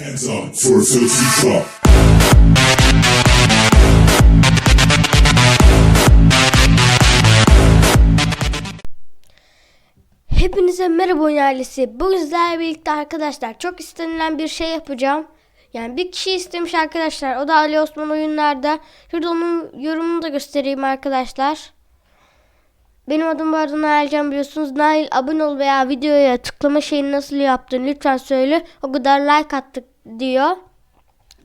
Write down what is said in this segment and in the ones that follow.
Hands up for a filthy drop. Hepinize merhaba oyun ailesi. Bugün sizlerle birlikte arkadaşlar çok istenilen bir şey yapacağım. Yani bir kişi istemiş arkadaşlar. O da Ali Osman oyunlarda. Şurada onun yorumunu da göstereyim arkadaşlar. Benim adım bu arada Nailcan biliyorsunuz. Nail abone ol veya videoya tıklama şeyini nasıl yaptın lütfen söyle. O kadar like attık diyor.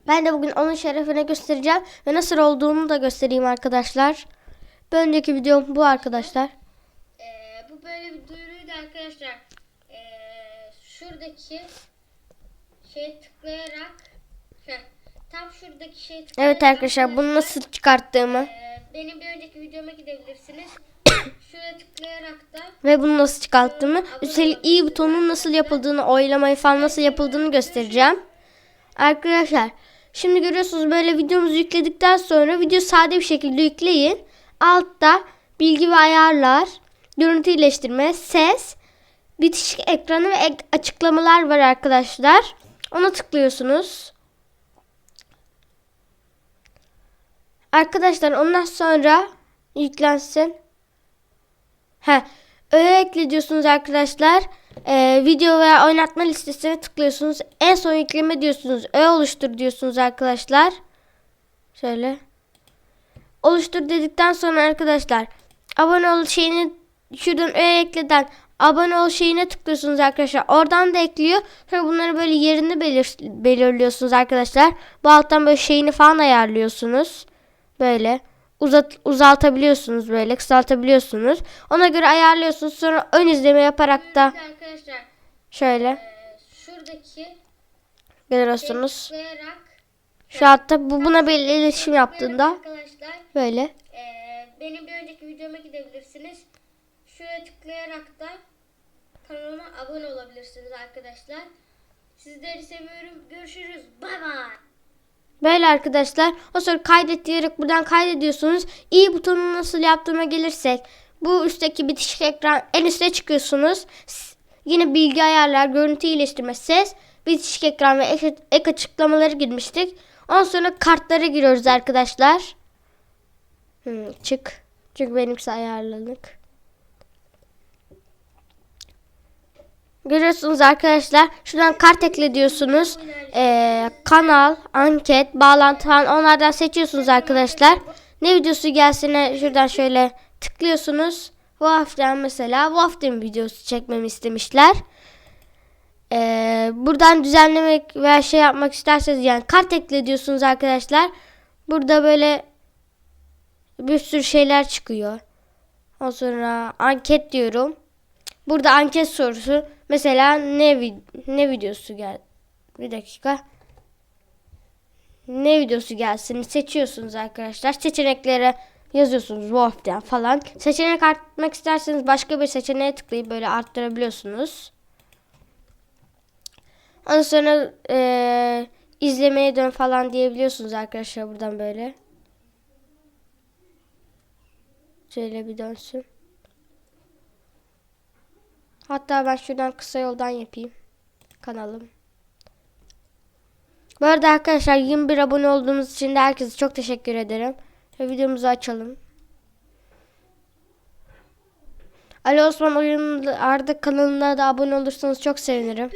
Ben de bugün onun şerefine göstereceğim. Ve nasıl olduğunu da göstereyim arkadaşlar. Bir önceki videom bu arkadaşlar. Ee, bu böyle bir duyuruydu arkadaşlar. Ee, şuradaki şey tıklayarak heh, tam şuradaki şey tıklayarak Evet arkadaşlar bunu nasıl çıkarttığımı Ee, benim bir önceki videoma gidebilirsiniz. Şuraya tıklayarak da ve bunu nasıl çıkarttığımı üstelik i butonunun nasıl yapıldığını oylamayı falan nasıl yapıldığını göstereceğim. Arkadaşlar şimdi görüyorsunuz böyle videomuzu yükledikten sonra video sade bir şekilde yükleyin. Altta bilgi ve ayarlar, görüntü iyileştirme, ses, bitişik ekranı ve ek- açıklamalar var arkadaşlar. Ona tıklıyorsunuz. Arkadaşlar ondan sonra yüklensin. He, öyle ekle diyorsunuz arkadaşlar. Ee, video veya oynatma listesine tıklıyorsunuz. En son yükleme diyorsunuz. Ö oluştur diyorsunuz arkadaşlar. Şöyle. Oluştur dedikten sonra arkadaşlar abone ol şeyini şuradan öyle ekleden abone ol şeyine tıklıyorsunuz arkadaşlar. Oradan da ekliyor. Sonra bunları böyle yerini belir belirliyorsunuz arkadaşlar. Bu alttan böyle şeyini falan ayarlıyorsunuz. Böyle uzat uzaltabiliyorsunuz böyle kısaltabiliyorsunuz. Ona göre ayarlıyorsunuz. Sonra ön izleme yaparak da arkadaşlar. şöyle Ee, şuradaki görüyorsunuz. Şu hatta bu buna bir iletişim yaptığında böyle. Ee, benim bir önceki videoma gidebilirsiniz. Şuraya tıklayarak da kanalıma abone olabilirsiniz arkadaşlar. Sizleri seviyorum. Görüşürüz. Bay bay. Böyle arkadaşlar. O sonra kaydet diyerek buradan kaydediyorsunuz. İyi butonunu nasıl yaptığıma gelirsek. Bu üstteki bitişik ekran en üste çıkıyorsunuz. Yine bilgi ayarlar, görüntü iyileştirme, ses, bitişik ekran ve ek, ek açıklamaları girmiştik. Ondan sonra kartlara giriyoruz arkadaşlar. Hmm, çık. Çünkü benimkisi ayarlanık. Görüyorsunuz arkadaşlar. Şuradan kart ekle diyorsunuz. Ee, kanal, anket, bağlantı falan onlardan seçiyorsunuz arkadaşlar. Ne videosu gelsine şuradan şöyle tıklıyorsunuz. Bu haftadan mesela bu haftanın videosu çekmemi istemişler. Ee, buradan düzenlemek veya şey yapmak isterseniz yani kart ekle diyorsunuz arkadaşlar. Burada böyle bir sürü şeyler çıkıyor. Ondan sonra anket diyorum. Burada anket sorusu. Mesela ne vid- ne videosu gel? Bir dakika. Ne videosu gelsin seçiyorsunuz arkadaşlar. Seçeneklere yazıyorsunuz Wolf'ten falan. Seçenek arttırmak isterseniz başka bir seçeneğe tıklayıp böyle arttırabiliyorsunuz. Ondan sonra eee, izlemeye dön falan diyebiliyorsunuz arkadaşlar buradan böyle. Şöyle bir dönsün. Hatta ben şuradan kısa yoldan yapayım. Kanalım. Bu arada arkadaşlar 21 abone olduğunuz için de herkese çok teşekkür ederim. Ve videomuzu açalım. Ali Osman Oyun Arda kanalına da abone olursanız çok sevinirim.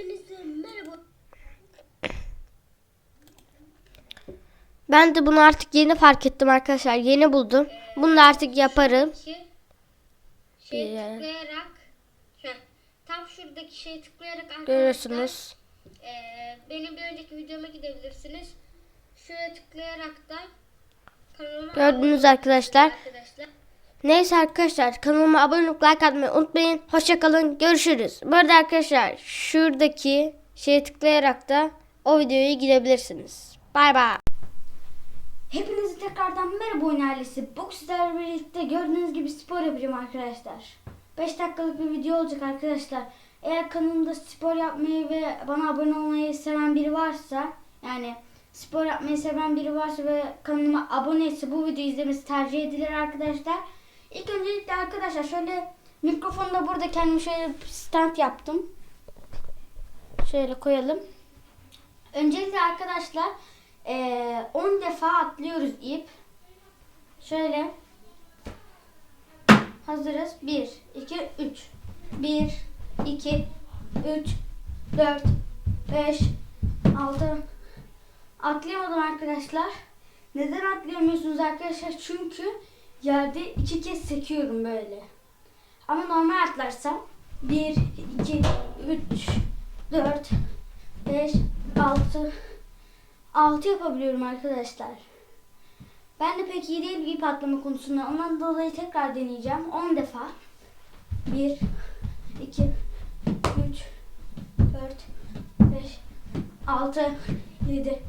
Ben de bunu artık yeni fark ettim arkadaşlar. Yeni buldum. Bunu da artık yaparım. Şuradaki şey Bir yer. tıklayarak heh, tam şuradaki şey tıklayarak arkadaşlar Görüyorsunuz. e, benim bir önceki videoma gidebilirsiniz. Şuraya tıklayarak da kanalıma Gördünüz arkadaşlar. arkadaşlar. Neyse arkadaşlar kanalıma abone olup like atmayı unutmayın. Hoşçakalın. Görüşürüz. Bu arada arkadaşlar şuradaki şeye tıklayarak da o videoya gidebilirsiniz. Bay bay. Hepinize tekrardan merhaba oyun ailesi. Bugün sizlerle birlikte gördüğünüz gibi spor yapacağım arkadaşlar. 5 dakikalık bir video olacak arkadaşlar. Eğer kanalımda spor yapmayı ve bana abone olmayı seven biri varsa yani spor yapmayı seven biri varsa ve kanalıma abone ise bu videoyu izlemesi tercih edilir arkadaşlar. İlk öncelikle arkadaşlar şöyle mikrofonu da burada kendime şöyle stand yaptım. Şöyle koyalım. Öncelikle arkadaşlar eee, 10 defa atlıyoruz ip. Şöyle. Hazırız. 1, 2, 3. 1, 2, 3, 4, 5, 6. Atlayamadım arkadaşlar. Neden atlayamıyorsunuz arkadaşlar? Çünkü yerde iki kez sekiyorum böyle. Ama normal atlarsam 1, 2, 3, 4, 5, 6, 6 yapabiliyorum arkadaşlar. Ben de pek iyi değilim ip atlama konusunda. Ondan dolayı tekrar deneyeceğim. 10 defa. 1, 2, 3, 4, 5, 6, 7,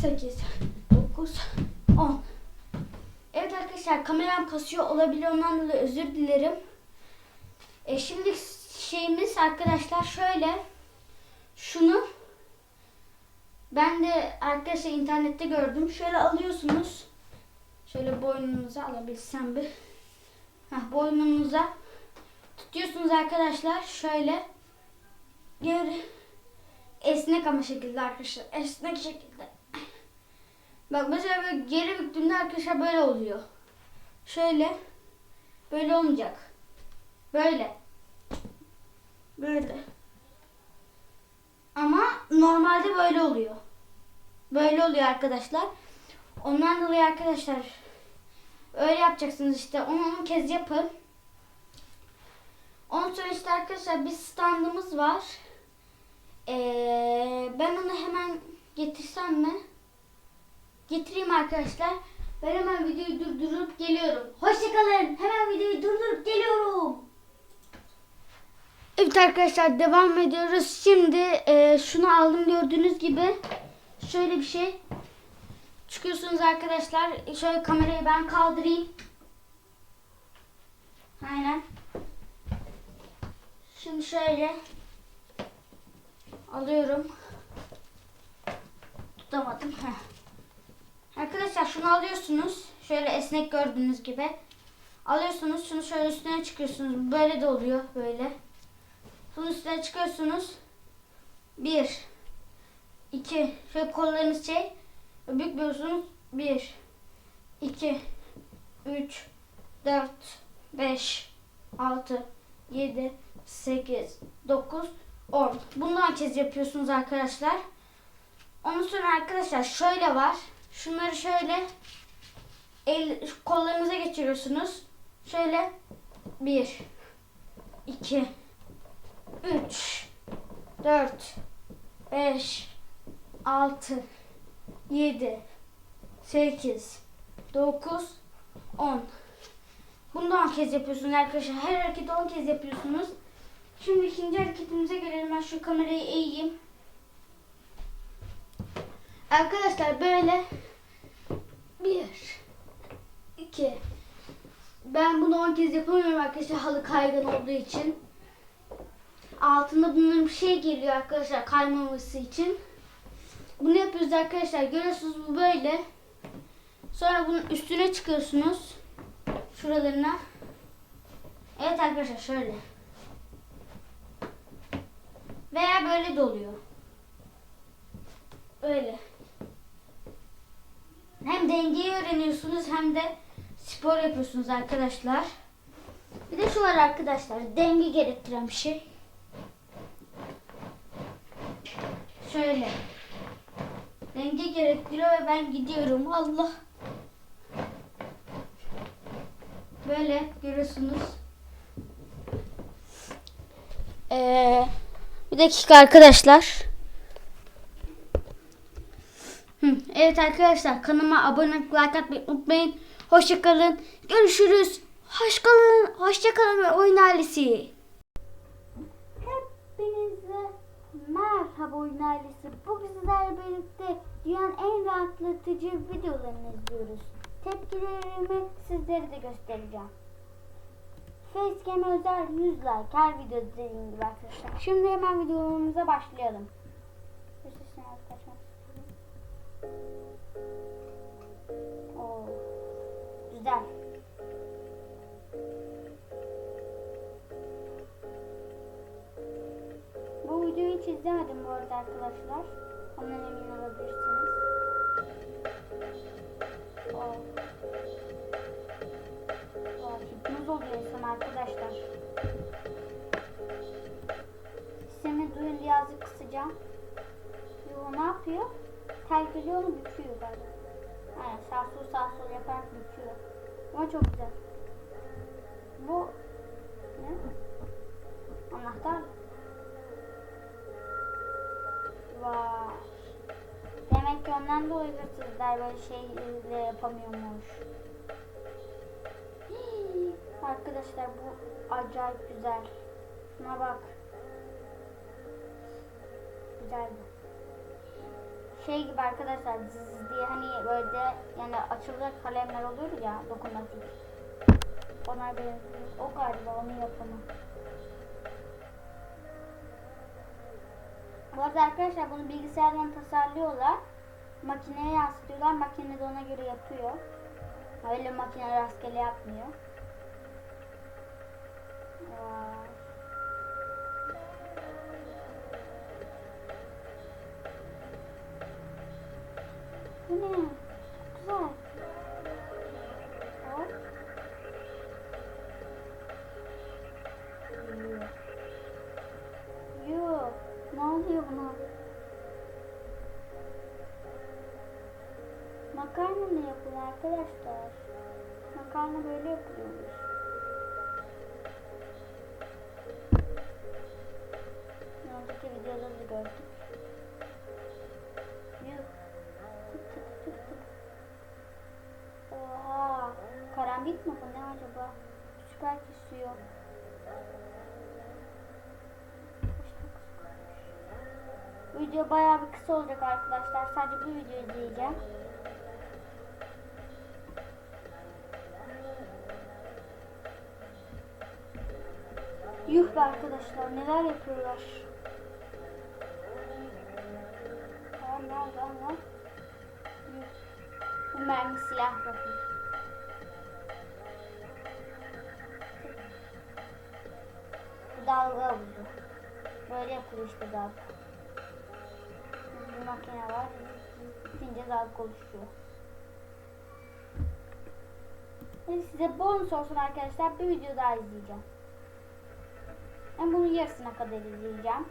8, 9, 10. Evet arkadaşlar kameram kasıyor olabilir ondan dolayı özür dilerim. E şimdi şeyimiz arkadaşlar şöyle. Şunu ben de arkadaşlar internette gördüm. Şöyle alıyorsunuz. Şöyle boynunuza alabilsem bir. Heh, boynunuza tutuyorsunuz arkadaşlar. Şöyle geri esnek ama şekilde arkadaşlar. Esnek şekilde. Bak mesela böyle geri büktüğümde arkadaşlar böyle oluyor. Şöyle. Böyle olmayacak. Böyle. Böyle. Ama normalde böyle oluyor. Böyle oluyor arkadaşlar. Ondan dolayı arkadaşlar öyle yapacaksınız işte. Onu 10 kez yapın. Ondan sonra işte arkadaşlar bir standımız var. Ee, ben onu hemen getirsem mi? Getireyim arkadaşlar. Ben hemen videoyu durdurup geliyorum. Hoşçakalın. Hemen videoyu durdurup geliyorum. Evet arkadaşlar devam ediyoruz. Şimdi e, şunu aldım gördüğünüz gibi. Şöyle bir şey. Çıkıyorsunuz arkadaşlar. Şöyle kamerayı ben kaldırayım. Aynen. Şimdi şöyle alıyorum. Tutamadım. Heh. Arkadaşlar şunu alıyorsunuz. Şöyle esnek gördüğünüz gibi. Alıyorsunuz. Şunu şöyle üstüne çıkıyorsunuz. Böyle de oluyor. Böyle. Bunun üstüne çıkıyorsunuz. Bir. iki. Şöyle kollarınız şey. Bükmüyorsunuz. Bir. iki, Üç. Dört. Beş. Altı. Yedi. Sekiz. Dokuz. On. Bundan kez yapıyorsunuz arkadaşlar. Ondan sonra arkadaşlar şöyle var. Şunları şöyle el kollarınıza geçiriyorsunuz. Şöyle bir, iki, üç, dört, beş, altı, yedi, sekiz, dokuz, on. Bunu da 10 kez yapıyorsunuz arkadaşlar. Her hareketi 10 kez yapıyorsunuz. Şimdi ikinci hareketimize gelelim. Ben şu kamerayı eğeyim. Arkadaşlar böyle bir, iki. Ben bunu 10 kez yapamıyorum arkadaşlar halı kaygan olduğu için. Altında bunların bir şey geliyor arkadaşlar kaymaması için. Bunu yapıyoruz arkadaşlar. Görüyorsunuz bu böyle. Sonra bunun üstüne çıkıyorsunuz. Şuralarına. Evet arkadaşlar şöyle. Veya böyle de oluyor. Öyle. Hem dengeyi öğreniyorsunuz hem de spor yapıyorsunuz arkadaşlar. Bir de şu var arkadaşlar. Denge gerektiren bir şey. Şöyle. Denge gerektiriyor ve ben gidiyorum. Allah. Böyle görüyorsunuz. Ee, bir dakika arkadaşlar. Evet arkadaşlar kanalıma abone olup like atmayı unutmayın. Hoşçakalın. Görüşürüz. Hoşçakalın. Hoşçakalın ve oyun ailesi. Hepinize merhaba oyun ailesi. Bugün sizlerle birlikte dünyanın en rahatlatıcı videolarını izliyoruz. Tepkilerimi sizlere de göstereceğim. Facecam özel 100 like her video dediğim gibi arkadaşlar. Şimdi hemen videomuza başlayalım. Oo, güzel. Bu videoyu hiç izlemedim bu arada arkadaşlar. Ondan emin olabilirsiniz. Oh. Hipnoz oluyor insan arkadaşlar. Sesimi duyun azıcık kısacağım. Yo ne yapıyor? Tergeliyor mu büküyor galiba. Aynen sağ sol sağ sol yaparak büküyor. Ama çok güzel. Bu ne? Anahtar. Vay. Demek ki ondan dolayı hırsızlar böyle şeyle yapamıyormuş. Arkadaşlar bu acayip güzel. Şuna bak. Güzel bu. Şey gibi arkadaşlar zzz diye hani böyle yani açılacak kalemler olur ya dokunmatik. Onlar benziyor. O galiba onun yapımı. Bu arada arkadaşlar bunu bilgisayardan tasarlıyorlar. Makineye yansıtıyorlar. Makine de ona göre yapıyor. Öyle makine rastgele yapmıyor. Vay. Bu ne? Güzel. Hop. Yuh. Yuh. Ne oluyor buna? Makarna mı yapılıyor arkadaşlar? Makarna böyle yapılıyormuş. Video bayağı bir kısa olacak arkadaşlar. Sadece bu videoyu izleyeceğim. Yuh be arkadaşlar neler yapıyorlar. Tamam lan. Yuh. Bu mermi silah bakın. Bu dalga vurdu. Böyle yapılıyor işte dalga. Makine var. Bitince dalga oluşuyor. Şimdi size bonus olsun arkadaşlar. Bir video daha izleyeceğim. Ben bunun yarısına kadar izleyeceğim.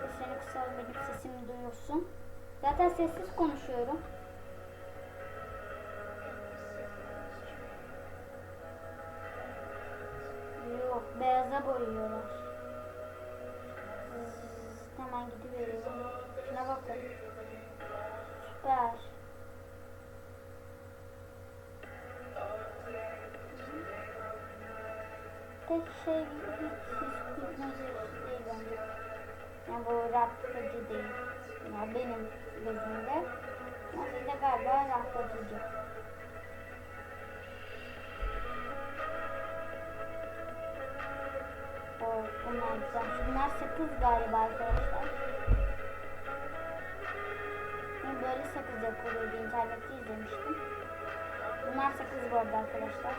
Sesini kısalım benim sesimi duyuyorsun. Zaten sessiz konuşuyorum. Yok beyaza boyuyorlar. Zzz, Hemen gidiveriyorum. Şuna bakın. Süper. Tek şey hiç hiç hipnoz değil bence. Yani bu rahatlatıcı değil. Yani benim gözümde. Ama sizde galiba rahatlatıcı. Bunlar güzel. Bunlar sakız galiba arkadaşlar. Ben böyle sakız yapılıyordu internette izlemiştim. Bunlar sakız bu arada arkadaşlar.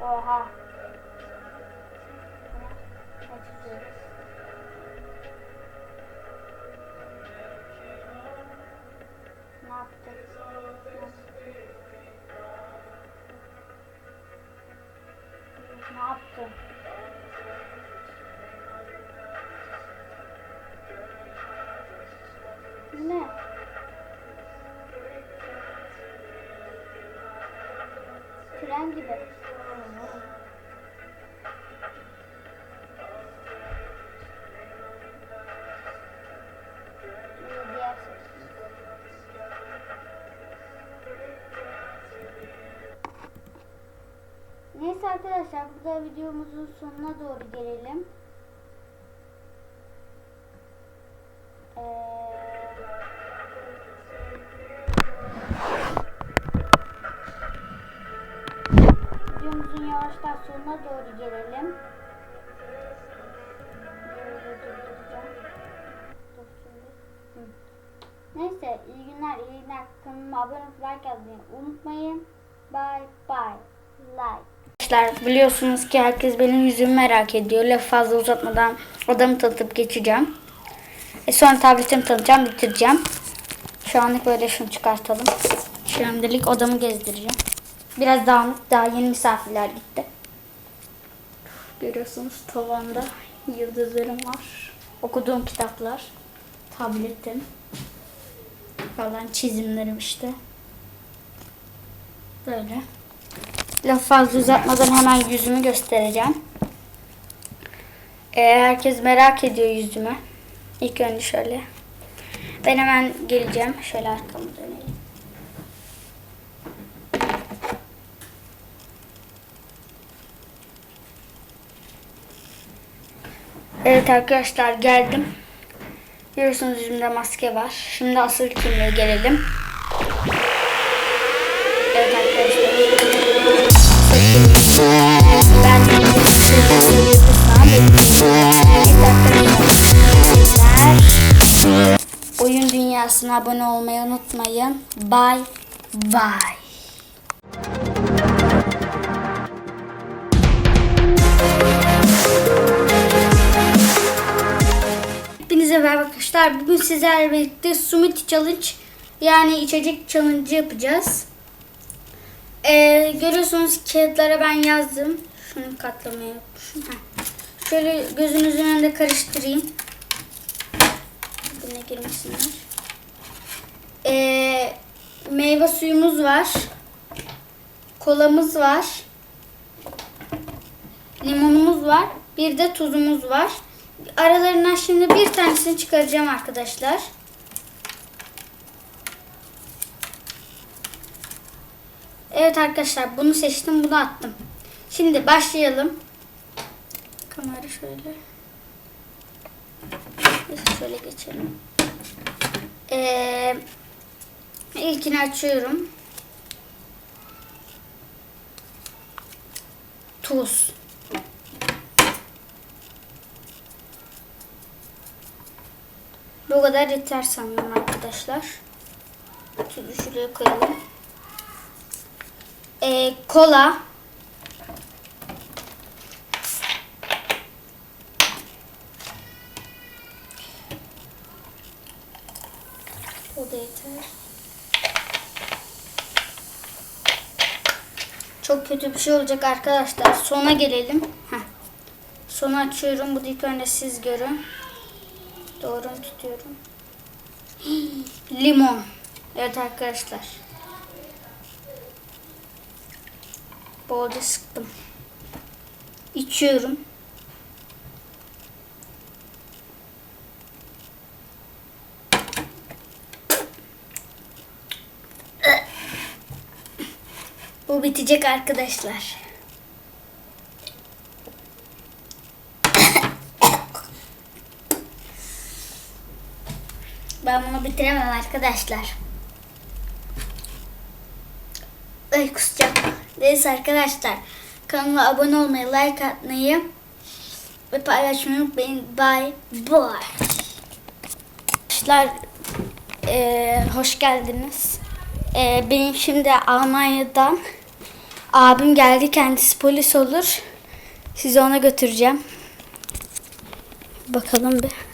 Oha. Ne? Tren gibi. Neyse arkadaşlar burada videomuzun sonuna doğru gelelim. Sonuna doğru gelelim. Hı. iyi günler, iyi günler. Kanalıma abone olup like yazmayı unutmayın. Bye bye. Like. Arkadaşlar biliyorsunuz ki herkes benim yüzümü merak ediyor. Lafı fazla uzatmadan odamı tanıtıp geçeceğim. E sonra tabletimi tanıtacağım, bitireceğim. Şu anlık böyle şunu çıkartalım. Şimdilik odamı gezdireceğim. Biraz dağınık, daha yeni misafirler gitti. Görüyorsunuz tavanda yıldızlarım var. Okuduğum kitaplar, tabletim falan çizimlerim işte. Böyle. Laf fazla uzatmadan hemen yüzümü göstereceğim. Ee, herkes merak ediyor yüzümü. İlk önce şöyle. Ben hemen geleceğim. Şöyle arkamı Evet arkadaşlar geldim. Görüyorsunuz yüzümde maske var. Şimdi asıl kimliğe gelelim. Evet arkadaşlar. Oyun dünyasına abone olmayı unutmayın. Bye bye. Hepinize merhaba arkadaşlar. Bugün sizlerle birlikte Smoothie Challenge yani içecek challenge yapacağız. Ee, görüyorsunuz kağıtlara ben yazdım. Şunu. Heh. Şöyle gözünüzün önünde karıştırayım. Buna girmesinler. Ee, meyve suyumuz var. Kolamız var. Limonumuz var. Bir de tuzumuz var. Aralarından şimdi bir tanesini çıkaracağım arkadaşlar. Evet arkadaşlar bunu seçtim bunu attım. Şimdi başlayalım. Kamera şöyle. Neyse şöyle geçelim. Ee, ilkini açıyorum. Tuz. Bu kadar yeter sanırım arkadaşlar. Tuzu şuraya koyalım. Ee, kola. O da yeter. Çok kötü bir şey olacak arkadaşlar. Sona gelelim. Heh. Sonu açıyorum. Bu ilk önce siz görün. Doğru mu tutuyorum? Limon. Evet arkadaşlar. Bolca sıktım. İçiyorum. Bu bitecek arkadaşlar. Ben bunu bitiremem arkadaşlar. Ay kusacağım. Neyse arkadaşlar. Kanalıma abone olmayı, like atmayı ve paylaşmayı unutmayın. Bye bye. Arkadaşlar eee, hoş geldiniz. Eee, benim şimdi Almanya'dan abim geldi. Kendisi polis olur. Sizi ona götüreceğim. Bakalım bir.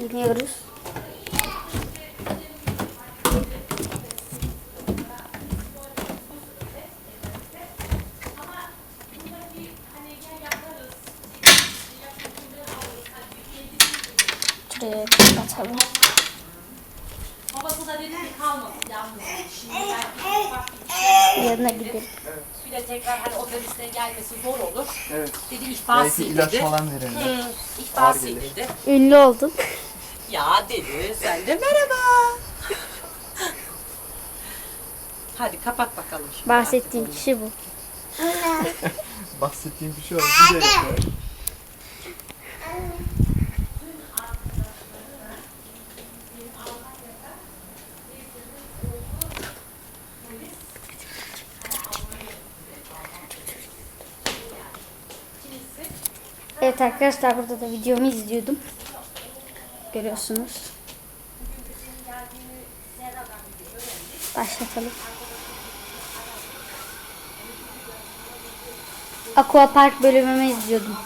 Gidiyoruz. Şuraya atalım. Babası da dedi ki kalmasın yalnız. Yanına gidelim. bir de tekrar hani otobüsle gelmesi zor olur. Evet. Dedi Belki ihbasi ilaç dedi. falan verelim. Hı, ihbasi gelir. dedi. Ünlü oldun. Ya dedi sen de merhaba. Hadi kapat bakalım şimdi. Bahsettiğim artık kişi bu. Bahsettiğim bir şey oldu. Gidelim. Evet arkadaşlar burada da videomu izliyordum. Görüyorsunuz. Başlatalım. Aqua Park bölümümü izliyordum.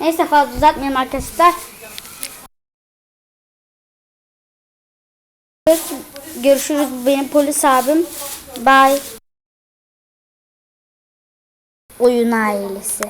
Neyse fazla uzatmayayım arkadaşlar. Görüşürüz. Benim polis abim. Bye. Oyun ailesi.